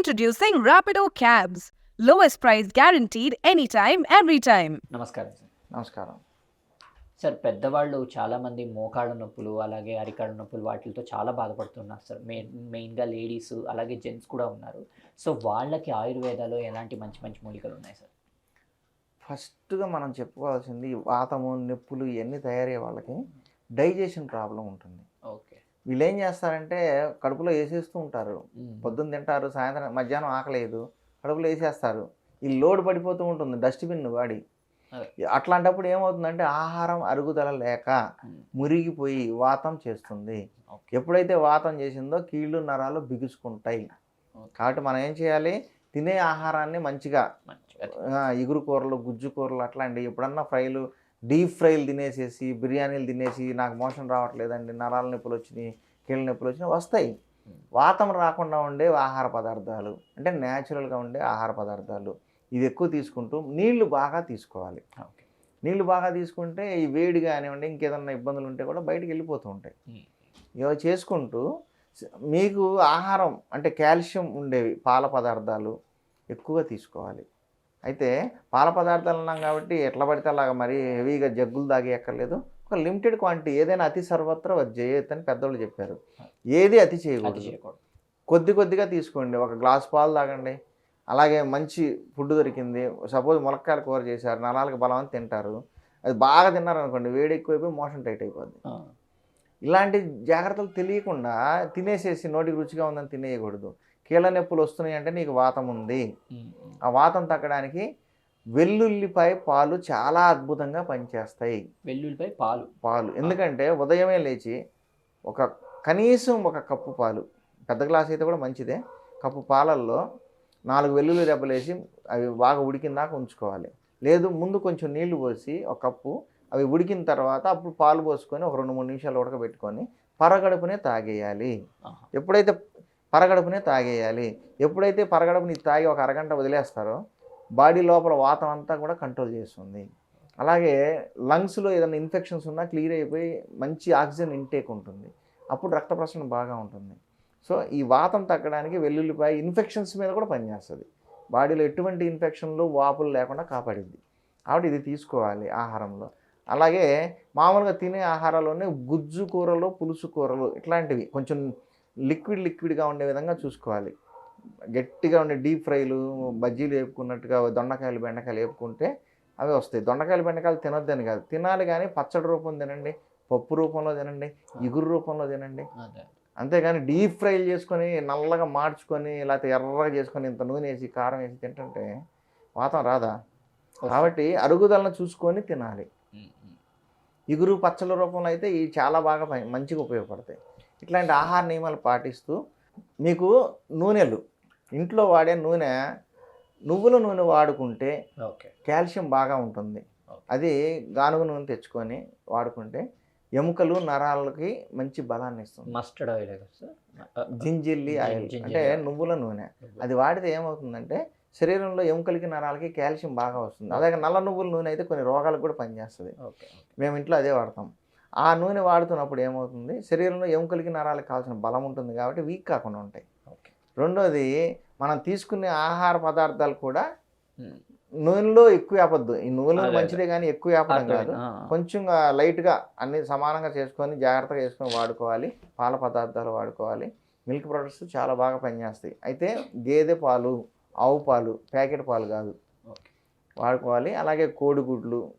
Introducing Rapido Cabs. Lowest price guaranteed anytime, every time. నమస్కారం sir. నమస్కారం. Sir పెద్దవాళ్ళు చాలామంది మోకాళ్ళ నొప్పులు అలాగే అరికాళ్ళ నొప్పులు వాటితో చాలా బాధపడుతున్నారు సార్. మెయిన్ మెయిన్గా లేడీస్ అలాగే జెంట్స్ కూడా ఉన్నారు. సో వాళ్ళకి ఆయుర్వేదాలో ఎలాంటి మంచి మంచి మూలికలు ఉన్నాయి సార్? ఫస్ట్గా మనం చెప్పుకోవాల్సింది వాతము నొప్పులు ఇవన్నీ తయారయ్యే వాళ్ళకి డైజెషన్ ప్రాబ్లం ఉంటుంది. వీళ్ళు ఏం చేస్తారంటే కడుపులో వేసేస్తూ ఉంటారు. పొద్దున్న తింటారు సాయంత్రం మధ్యాహ్నం ఆకలేదు కడుపులో వేసేస్తారు. ఈ లోడ్ పడిపోతూ ఉంటుంది డస్ట్బిన్ వాడి. అట్లాంటప్పుడు ఏమవుతుందంటే ఆహారం అరుగుదల లేక మురిగిపోయి వాతం చేస్తుంది. ఎప్పుడైతే వాతం చేసిందో కీళ్ళు నరాలు బిగుసుకుంటాయి. కాబట్టి మనం ఏం చేయాలి? తినే ఆహారాన్ని మంచిగా ఇగురు కూరలు గుజ్జు కూరలు అట్లాంటివి ఎప్పుడన్నా ఫ్రైలు డీప్ ఫ్రైలు తినేసేసి బిర్యానీలు తినేసి నాకు మోషన్ రావట్లేదండి నరాల నొప్పులు వచ్చినాయి కీళ్ళ నొప్పులు వచ్చినాయి వస్తాయి. వాతం రాకుండా ఉండే ఆహార పదార్థాలు అంటే న్యాచురల్గా ఉండే ఆహార పదార్థాలు ఇవి ఎక్కువ తీసుకుంటూ నీళ్ళు బాగా తీసుకోవాలి. నీళ్ళు బాగా తీసుకుంటే ఈ వేడి కానివ్వండి ఇంకేదన్నా ఇబ్బందులు ఉంటే కూడా బయటికి వెళ్ళిపోతూ ఉంటాయి. ఇవి చేసుకుంటూ మీకు ఆహారం అంటే కాల్షియం ఉండేవి పాల పదార్థాలు ఎక్కువగా తీసుకోవాలి. అయితే పాల పదార్థాలు అన్నాం కాబట్టి ఎట్లా పడితే అలాగా మరి హెవీగా జగ్గులు తాగి ఎక్కర్లేదు ఒక లిమిటెడ్ క్వాంటిటీ ఏదైనా అతి సర్వత్ర వజ్జేయత్ అని పెద్దోళ్ళు చెప్పారు. ఏది అతి అది చేయకూడదు. కొద్ది కొద్దిగా తీసుకోండి. ఒక గ్లాస్ పాలు తాగండి. అలాగే మంచి ఫుడ్ దొరికింది. సపోజ్ ములక్కాయల కూర చేశారు నరాలకు బలం అని తింటారు. అది బాగా తిన్నారనుకోండి వేడి ఎక్కువైపోయి మోషన్ టైట్ అయిపోద్ది. ఇలాంటి జాగ్రత్తలు తెలియకుండా తినేసేసి నోటికి రుచిగా ఉందని తినేయకూడదు. కీళ్ళ నొప్పులు వస్తున్నాయి అంటే నీకు వాతం ఉంది. ఆ వాతం తగ్గడానికి వెల్లుల్లిపాయ పాలు చాలా అద్భుతంగా పనిచేస్తాయి. వెల్లుల్లిపై పాలు. పాలు. ఎందుకంటే ఉదయమే లేచి ఒక కనీసం ఒక కప్పు పాలు పెద్ద గ్లాస్ అయితే కూడా మంచిదే కప్పు పాలల్లో నాలుగు వెల్లుల్లి రెబ్బలేసి అవి బాగా ఉడికిన దాకా ఉంచుకోవాలి. లేదు ముందు కొంచెం నీళ్ళు పోసి ఒక కప్పు అవి ఉడికిన తర్వాత అప్పుడు పాలు పోసుకొని ఒక రెండు మూడు నిమిషాలు ఉడకబెట్టుకొని పరగడుపునే తాగేయాలి. ఎప్పుడైతే పరగడుపునే తాగేయాలి ఎప్పుడైతే పరగడుపుని తాగి ఒక అరగంట వదిలేస్తారో బాడీ లోపల వాతం అంతా కూడా కంట్రోల్ చేస్తుంది. అలాగే లంగ్స్లో ఏదైనా ఇన్ఫెక్షన్స్ ఉన్నా క్లియర్ అయిపోయి మంచి ఆక్సిజన్ ఇంటేక్ ఉంటుంది. అప్పుడు రక్త ప్రసరణ బాగా ఉంటుంది. సో ఈ వాతం తగ్గడానికి వెల్లుల్లిపాయ ఇన్ఫెక్షన్స్ మీద కూడా పనిచేస్తుంది బాడీలో ఎటువంటి ఇన్ఫెక్షన్లు వాపులు లేకుండా కాపాడిద్ది. కాబట్టి ఇది తీసుకోవాలి ఆహారంలో. అలాగే మామూలుగా తినే ఆహారాల్లోనే గుజ్జు కూరలు పులుసు కూరలు ఇట్లాంటివి కొంచెం లిక్విడ్ లిక్విడ్గా ఉండే విధంగా చూసుకోవాలి. గట్టిగా ఉండే డీప్ ఫ్రైలు బజ్జీలు వేపుకున్నట్టుగా దొండకాయలు బెండకాయలు వేపుకుంటే అవి వస్తాయి. దొండకాయలు బెండకాయలు తినొద్దని కాదు. తినాలి కానీ పచ్చడి రూపం తినండి పప్పు రూపంలో తినండి ఇగురు రూపంలో తినండి. అంతేగాని డీప్ ఫ్రైలు చేసుకొని నల్లగా మార్చుకొని లేకపోతే ఎర్రగా చేసుకొని ఇంత నూనె వేసి కారం వేసి తింటుంటే వాతం రాదా? కాబట్టి అరుగుదలను చూసుకొని తినాలి. ఇగురు పచ్చల రూపంలో అయితే ఇవి చాలా బాగా మంచిగా ఉపయోగపడతాయి. ఇట్లాంటి ఆహార నియమాలు పాటిస్తూ మీకు నూనెలు ఇంట్లో వాడే నూనె నువ్వుల నూనె వాడుకుంటే కాల్షియం బాగా ఉంటుంది. అది గానుగ నూనె తెచ్చుకొని వాడుకుంటే ఎముకలు నరాలకి మంచి బలాన్ని ఇస్తుంది. మస్టర్డ్ ఆయిల్ జింజిల్లి ఆయిల్ అంటే. నువ్వుల నూనె. అది వాడితే ఏమవుతుందంటే శరీరంలో ఎముకలకి నరాలకి కాల్షియం బాగా వస్తుంది. అలాగే నల్ల నువ్వుల నూనె అయితే కొన్ని రోగాలకు కూడా పనిచేస్తుంది. మేము ఇంట్లో అదే వాడతాం. ఆ నూనె వాడుతున్నప్పుడు ఏమవుతుంది? శరీరంలో ఎముకలకి నరాలకు కావాల్సిన బలం ఉంటుంది కాబట్టి వీక్ కాకుండా ఉంటాయి. రెండోది మనం తీసుకునే ఆహార పదార్థాలు కూడా. నూనెలో ఎక్కువ ఆపద్దు ఈ నూనె అదే, అదే. మంచిదే కానీ ఎక్కువ ఆపడం కాదు. కొంచెం లైట్గా అన్ని సమానంగా చేసుకొని జాగ్రత్తగా చేసుకొని వాడుకోవాలి. పాల పదార్థాలు వాడుకోవాలి. మిల్క్ ప్రొడక్ట్స్ చాలా బాగా పనిచేస్తాయి. అయితే గేదె పాలు ఆవు పాలు ప్యాకెట్ పాలు కాదు. వాడుకోవాలి. అలాగే కోడిగుడ్లు.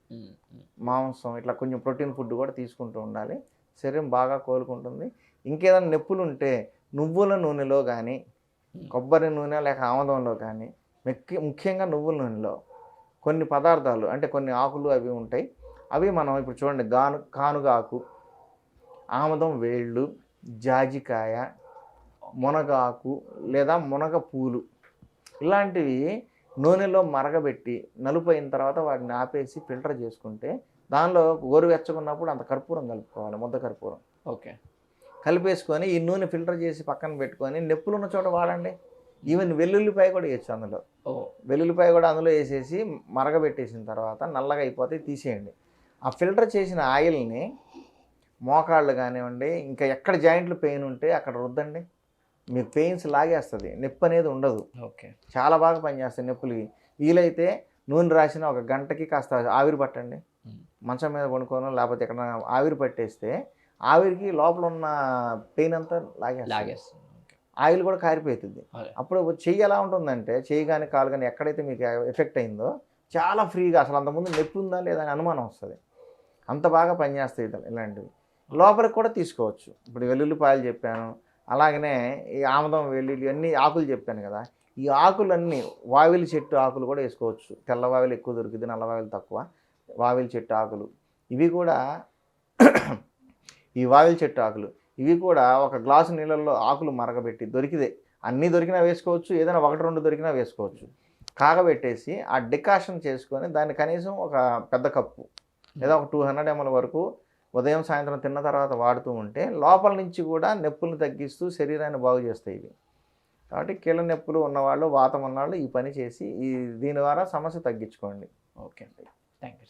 మాంసం ఇట్లా కొంచెం ప్రోటీన్ ఫుడ్ కూడా తీసుకుంటూ ఉండాలి. శరీరం బాగా కోలుకుంటుంది. ఇంకేదైనా నొప్పులు ఉంటే నువ్వుల నూనెలో కానీ కొబ్బరి నూనె లేక ఆముదంలో కానీ ముఖ్య ముఖ్యంగా నువ్వుల నూనెలో కొన్ని పదార్థాలు అంటే కొన్ని ఆకులు అవి ఉంటాయి. అవి మనం ఇప్పుడు చూడండి గాను కానుగ ఆకు ఆముదం వేళ్ళు జాజికాయ మునగ ఆకు లేదా మునగ పూలు ఇలాంటివి నూనెలో మరగబెట్టి నలుపు అయిన తర్వాత వాటిని ఆపేసి ఫిల్టర్ చేసుకుంటే దానిలో గోరువెచ్చకున్నప్పుడు అంత కర్పూరం కలుపుకోవాలి ముద్ద కర్పూరం. ఓకే. కలిపేసుకొని ఈ నూనె ఫిల్టర్ చేసి పక్కన పెట్టుకొని నొప్పులు ఉన్న చోట వాడండి. ఈవెన్ వెల్లుల్లిపాయ కూడా వేయచ్చు అందులో. వెల్లుల్లిపాయ కూడా అందులో వేసేసి మరగబెట్టేసిన తర్వాత నల్లగా అయిపోతే తీసేయండి. ఆ ఫిల్టర్ చేసిన ఆయిల్ని మోకాళ్ళు కానివ్వండి ఇంకా ఎక్కడ జాయింట్లు పెయిన్ ఉంటే అక్కడ రుద్దండి. మీకు పెయిన్స్ లాగేస్తుంది నొప్పి అనేది ఉండదు. ఓకే. చాలా బాగా పనిచేస్తాయి నొప్పులకి. వీలైతే నూనె రాసిన ఒక గంటకి కాస్త ఆవిరి పట్టండి. మంచం మీద పడుకోను లేకపోతే ఎక్కడ ఆవిరి పట్టేస్తే ఆవిరికి లోపల ఉన్న పెయిన్ అంతా లాగేస్తుంది. లాగేస్తుంది. ఆయిల్ కూడా కారిపోతుంది. అప్పుడు చెయ్యి ఎలా ఉంటుందంటే చెయ్యి కానీ కాలు కానీ ఎక్కడైతే మీకు ఎఫెక్ట్ అయిందో చాలా ఫ్రీగా అసలు అంతకుముందు నొప్పి ఉందా లేదా అని అనుమానం వస్తుంది. అంత బాగా పనిచేస్తాయి ఇలా- ఇలాంటివి. లోపలికి కూడా తీసుకోవచ్చు. ఇప్పుడు వెల్లుల్లిపాయలు చెప్పాను అలాగనే ఈ ఆముదం వెల్లుల్లి ఇవన్నీ ఆకులు చెప్పాను కదా ఈ ఆకులన్నీ వావిలి చెట్టు ఆకులు కూడా వేసుకోవచ్చు. తెల్ల వావిలు ఎక్కువ దొరికింది నల్ల వావిలు తక్కువ. వావిలి చెట్టు ఆకులు. ఇవి కూడా ఈ వావిలి చెట్టు ఆకులు. ఇవి కూడా ఒక గ్లాసు నీళ్ళల్లో ఆకులు మరగబెట్టి దొరికితే అన్నీ దొరికినా వేసుకోవచ్చు ఏదైనా ఒకటి రెండు దొరికినా వేసుకోవచ్చు. కాగబెట్టేసి ఆ డికాషన్ చేసుకొని దాన్ని కనీసం ఒక పెద్ద కప్పు లేదా ఒక టూ హండ్రెడ్ ఎంఎల్ వరకు ఉదయం సాయంత్రం తిన్న తర్వాత వాడుతూ ఉంటే లోపల నుంచి కూడా నొప్పులను తగ్గిస్తూ శరీరాన్ని బాగు చేస్తాయి ఇవి. కాబట్టి కీళ్ళ నొప్పులు ఉన్నవాళ్ళు వాతం ఉన్నవాళ్ళు ఈ పని చేసి ఈ దీని ద్వారా సమస్య తగ్గించుకోండి. Okay thank you